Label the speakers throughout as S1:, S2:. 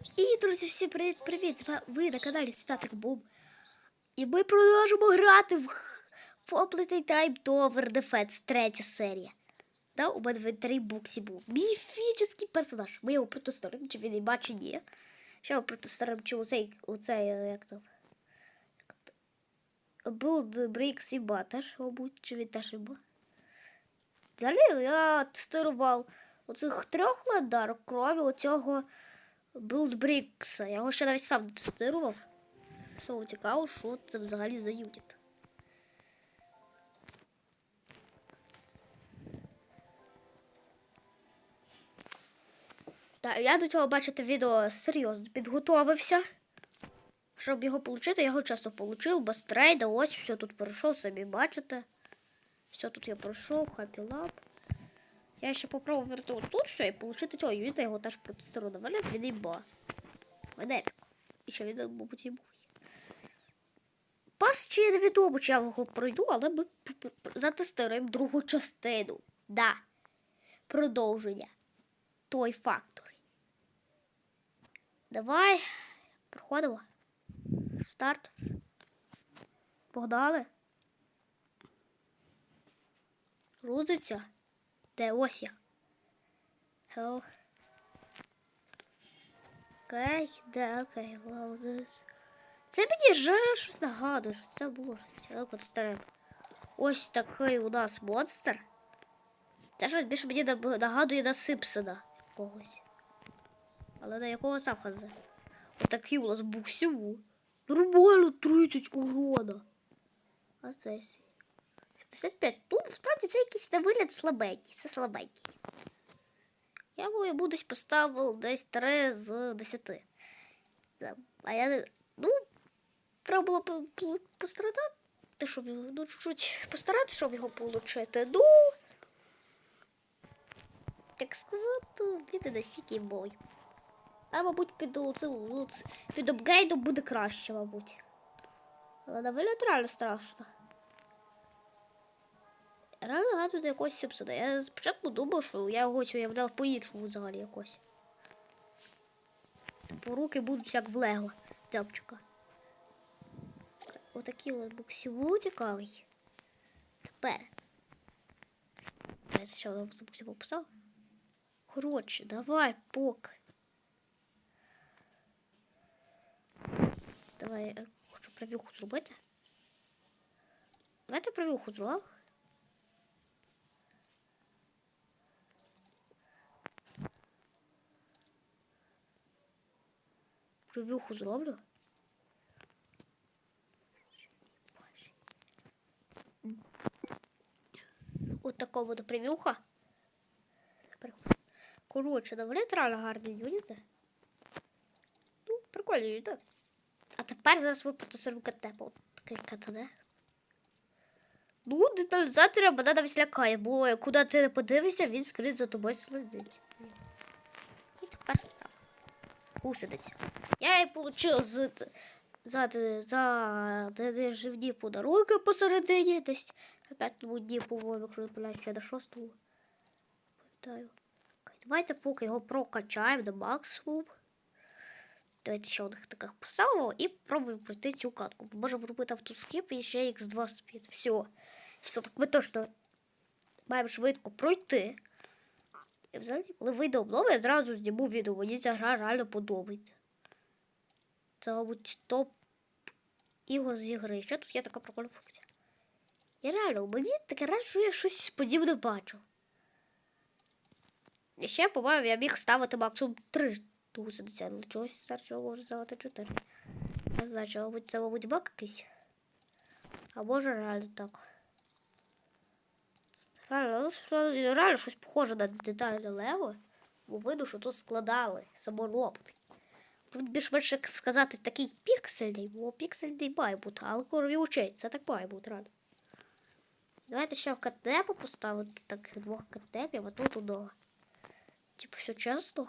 S1: І, друзі, всі привіт, привіт! Ви- на каналі Святик Бум. І ми продовжимо грати в, Oplete Time Tower Defense, третя серія. Да, у мене в буксі був міфічний персонаж. Ми його протестуємо, чи він іма, чи ні. Ще його протестуємо, чи оцей, оцей, е, як там. Булд Брікс іба теж, мабуть, чи він теж іба. Взагалі, я тестував оцих трьох ледарок, крові оцього Білдбрікса. Я його ще навіть сам не тестував. Все цікаво, що це взагалі за юніт. Так, я до цього бачите відео серйозно підготовився. Щоб його отримати, я його часто отримав, без трейда, ось все тут пройшов, самі бачите. Все тут я пройшов, Happy Lab. Я ще попробую вернути тут все і отримати цього юніта, його теж протестував на валет, він іба. Ведепік. І ще він, мабуть, і був. Пас чи невідомо, чи я його пройду, але ми затестуємо другу частину. Да. Продовження. Той фактор. Давай. Проходимо. Старт. Погнали. Грузиться. Де ось я? Hello. Окей, де. Це мені жаль щось нагадує, що це було щось. Ось такий у нас монстр. Це щось більше мені нагадує на Симпсона якогось. Але на якого сам хазе. Отакий у нас буксю. Нормально 30 урона. А це сі. 75. Ну, насправді це якийсь на вигляд слабенький. Це слабенький. Я йому десь поставив десь 3 з 10. А я. Ну, треба було по- по- пострадати, щоб. Ну, чуть-чуть постаратися, щоб його отримати. Ну. Так сказати, він не настільки бой. А, мабуть, під, під апгрейдом буде краще, мабуть. Але на вигляд реально страшно. Реально гадую якогось Сімпсона. Я спочатку думав, що я його уявляв по-іншому взагалі якось. Типу руки будуть як в Лего Дзябчика. Отакий от буксіву цікавий. Тепер. Дай ще одного буксіву писав. Коротше, давай, пок. Давай, я хочу прев'юху зробити. Давайте прев'юху зробимо. Прев'юху зроблю. От такого буде прев'юха. Коротше, доволі реально гарні юніти. Ну, прикольні юніти. А тепер зараз ви протестуємо КТ, такий КТД. Ну, деталізація мене навіть лякає, бо куди ти не подивишся, він скрізь за тобою слідить. І тепер так. Я і отримав з, за, за деживні подарунки посередині, десь на п'ятому дні, по-моєму, якщо не помиляюсь, ще до шостого. Пам'ятаю. Давайте поки його прокачаємо до максимум. Давайте ще одних таких поставимо і пробуємо пройти цю катку. Можемо робити автоскіп і ще X2 спід. Все. Все, так ми точно маємо швидко пройти. І взагалі, коли вийде обнова, я зразу зніму відео. Мені ця гра реально подобається. Це, мабуть, топ ігор з ігри. Ще тут є така прикольна функція. І реально, мені таке радше, що я щось подібне бачу. І ще, по-моєму, я міг ставити максимум 3 тусиці, але чогось зараз чого можу ставити 4. Не знаю, чи, мабуть, це, мабуть, баг якийсь. А може реально так. Реально, ну, реально щось похоже на деталі Лего, бо видно, що тут складали саморобний. Тут більш-менш як сказати такий піксельний, бо піксельний має бути, але корові очей, це так має бути рано. Давайте ще в катепу поставити тут так двох катепів, а тут удова. Типу, все чесно.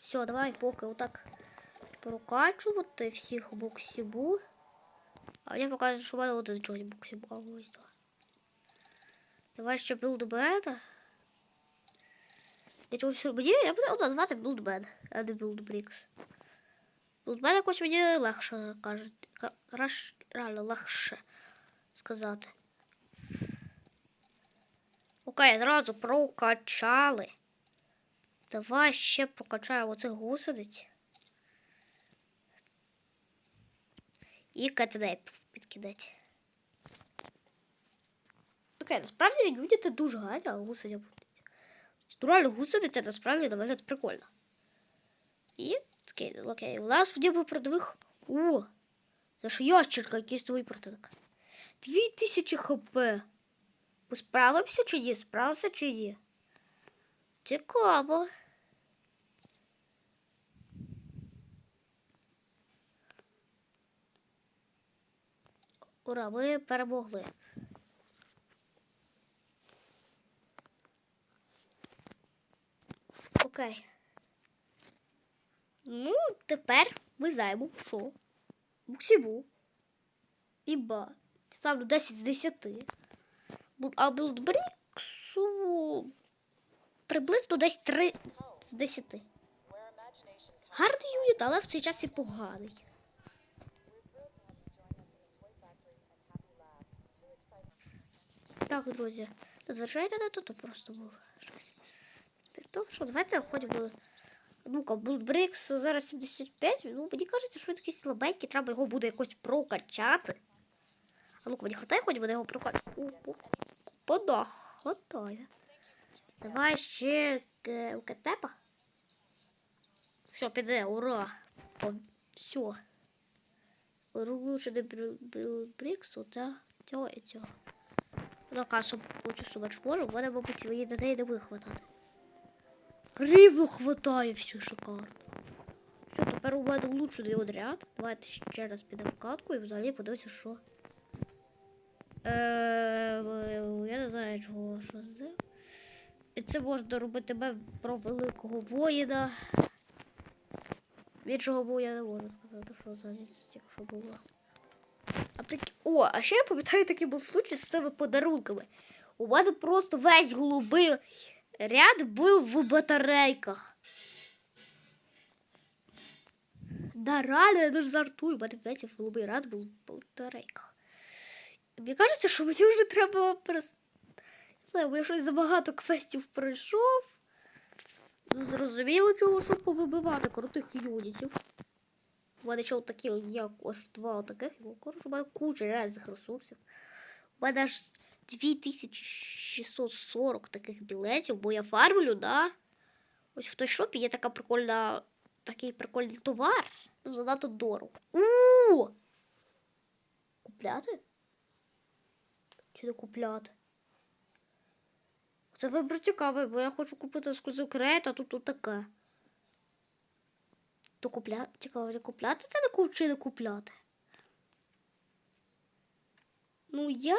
S1: Все давай поки отак прокачувати всіх буксібу. А мені показує, що в мене один чогось буксібу. Ось так. Давай ще білд бета. Я чогось мені, я буду назвати Блудмен, а не Блудбрікс. Блудмен якось мені легше каже. ка- раш- Реально легше сказати. Окей, зразу прокачали. Давай ще прокачаємо оцих гусениць. І катенейпів підкидати. Окей, насправді юніти дуже гарні, а гусеня будуть. Натурально гусениця насправді доволі прикольно. І окей, окей, у нас ніби продових. О! Це ж ящерка, якийсь новий противник. Дві тисячі хп. Ми чи ні? Справимося чи ні? Цікаво. Ура, ми перемогли. Окей. Ну, тепер ми знаємо, що Буксібу. Іба. Ставлю 10 з 10. Бу- А Блудбріксу приблизно десь 3 з 10. Гарний юніт, але в цей час і поганий. Так, друзі, зважайте на тут, то просто було щось. Тому, що давайте хоч би. Ну-ка, Блудбрикс зараз 75. Ну, мені кажеться, що він такий слабенький, треба його буде якось прокачати. А ну-ка, мені хватає хоч буде його прокачати. Подах, хватає. Давай ще к- катепа. Все, піде, ура. О, все. Лучше не Блудбриксу та цього і цього. Касу оцю собачку в мене, мабуть, свої дітей не буде хватати. Рівно хватає все шикарно. Все, тепер у мене влучений отряд. Давайте ще раз підемо в катку і взагалі подивимося, що. Е, я не знаю, чого що це. І це можна робити тебе про великого воїна. Більшого бою я не можу сказати, що за тільки що було. А такі... О, а ще я пам'ятаю, такий був случай з цими подарунками. У мене просто весь голубий ряд був в батарейках. Да, реально, я дуже жартую, у мене весь голубий ряд був в батарейках. Мені кажеться, що мені вже треба перес... Не знаю, бо я щось забагато квестів пройшов. Ну, зрозуміло, чого, щоб повибивати крутих юнітів. У мене ще такі, як аж два таких, ну, коротше, у мене куча різних ресурсів. У мене аж 2640 таких білетів, бо я фармлю, да? Ось в той шопі є така прикольна, такий прикольний товар. Ну, занадто дорого. у Купляти? Чи не купляти? Це вибір цікавий, бо я хочу купити ексклюзив крейт, а тут тут таке. То купляти? Цікаво, не купляти це не чи не купляти? Ну я.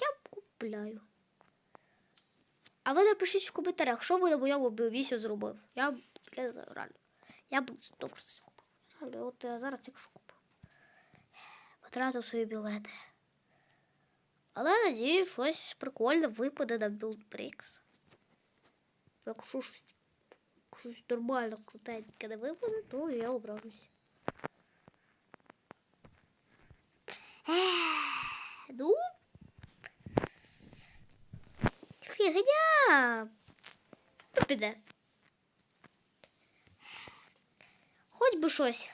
S1: Я купляю. А ви напишіть в коментарях, що ви на моєму біомісі зробив. Я б- не знаю, реально. Я б 100% купив. Реально, от я зараз тільки що купив. Потратив свої білети. Але надію, щось прикольне випаде на Buildbricks. Якщо щось, щось нормально крутеньке не випаде, то я ображусь. Ну. Фігня. Ну, піде. Хоч би щось,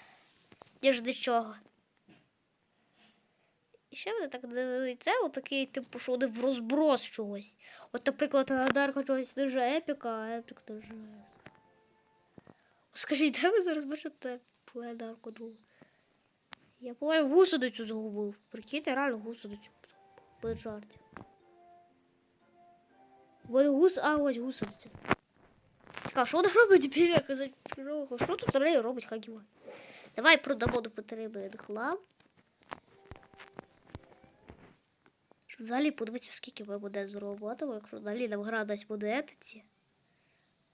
S1: до чого. І ще мене так дивиться, отакий, типу, що вони в розброс чогось. От, наприклад, Дарка чогось дуже епіка, а епік дуже. Скажіть, де ви зараз бачите Дарку ну? Я по гусеницю загубив. Прикиньте, реально гусеницю. Без жартів. Ось гус, а ось гусениця. Цікаво, що вона робить біля казачого? Що тут взагалі робить Хагіва? Давай продамо до потреби хлам. Щоб взагалі подивитися, скільки ми буде зробимо, якщо взагалі нам гра десь буде етиці.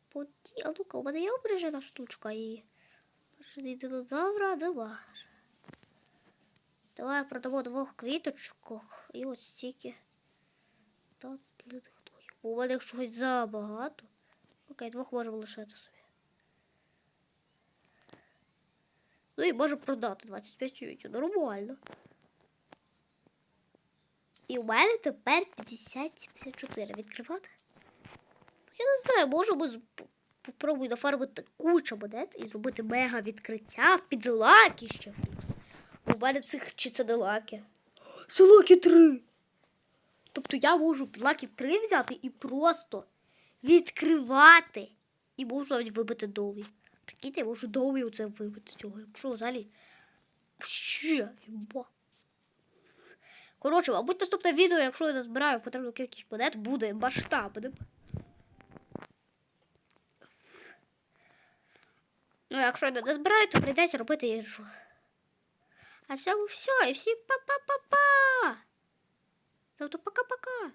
S1: Поді... А ну-ка, у мене є обережена штучка і. Перший динозавра, нема. Давай продамо двох квіточок і ось стільки. для технологій. У мене їх щось забагато. Окей, двох можемо лишити собі. Ну і може продати 25 ютю. Нормально. І у мене тепер 50-74. Відкривати? Я не знаю, може попробую нафармити кучу монет і зробити мега відкриття під лаки ще плюс. У мене цих чи це не лаки. Це лаки 3. Тобто я можу під лаки 3 взяти і просто відкривати. І можу навіть вибити довгий. Прикиньте, я можу довгий оце вибити цього. Якщо взагалі. Ще, єба. Коротше, мабуть, наступне відео, якщо я назбираю потрібну кількість монет, буде масштабним. Ну, якщо я не збираю, то прийдеться робити іншу. А це все, і всі па-па-па-па. Тобто пока-пока.